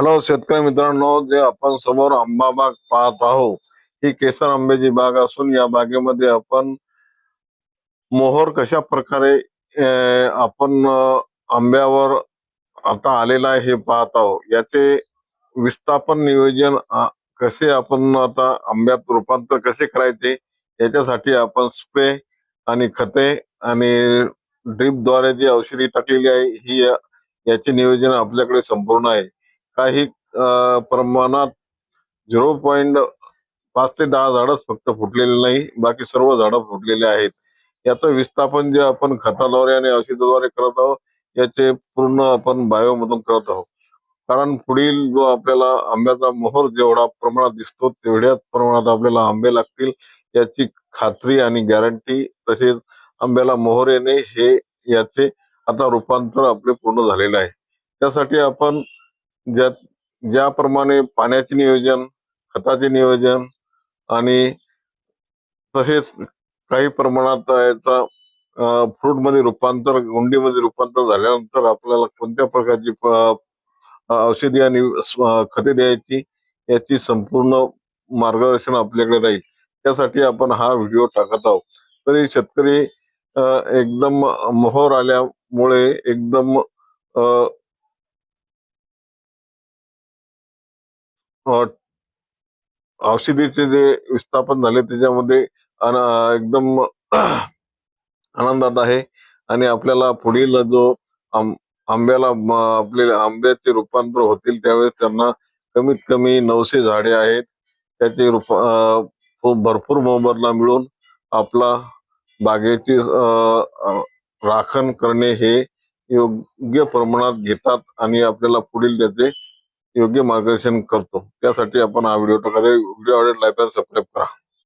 Hello शेतकरी मित्रांनो जे आपण समोर आंबा बाग पाहत आहोत ही केसर आंब्याची बाग असून या बागेमध्ये आपण मोहर कशा प्रकारे आपण आंब्यावर आता आलेला आहे हे पाहत आहोत. याचे विस्थापन नियोजन कसे आपण आता आंब्यात रूपांतर कसे करायचे याच्यासाठी आपण स्प्रे आणि खते आणि ड्रीपद्वारे जी औषधी टाकलेली आहे ही याचे नियोजन आपल्याकडे संपूर्ण आहे. काही प्रमाणात झिरो पॉईंट पाच ते दहा झाडच फक्त फुटलेले नाही बाकी सर्व झाडं फुटलेले आहेत. याचं विस्थापन जे आपण खताद्वारे आणि औषधाद्वारे करत आहोत याचे पूर्ण आपण बायोमधून करत आहोत. कारण पुढील जो आपल्याला आंब्याचा मोहर जेवढा प्रमाणात दिसतो तेवढ्याच प्रमाणात आपल्याला आंबे लागतील. याची खात्री आणि गॅरंटी तसेच आंब्याला मोहर येणे हे याचे आता रूपांतर आपले पूर्ण झालेले आहे. त्यासाठी आपण ज्या ज्याप्रमाणे पाण्याचे नियोजन खताचे नियोजन आणि तसेच काही प्रमाणात याचा फ्रूटमध्ये रूपांतर गुंडीमध्ये रूपांतर झाल्यानंतर आपल्याला कोणत्या प्रकारची औषधी आणि खते द्यायची याची संपूर्ण मार्गदर्शन आपल्याकडे राहील. त्यासाठी आपण हा व्हिडिओ टाकत आहोत. तरी शेतकरी एकदम मोहर आल्यामुळे एकदम औषधीचे जे विस्थापन झाले त्याच्यामध्ये एकदम आनंदात आहे. आणि आपल्याला पुढील जो आंब्याला आपले आंब्याचे रूपांतर होतील त्यावेळेस त्यांना कमीत कमी नऊशे झाडे आहेत. त्याचे रूप भरपूर मोबदला मिळून आपला बागेची राखण करणे हे योग्य प्रमाणात घेतात आणि आपल्याला पुढील त्याचे योग्य मार्गदर्शन करतो. त्यासाठी आपण हा व्हिडिओ टाकत व्हिडिओ आवडेल सबस्क्राईब करा.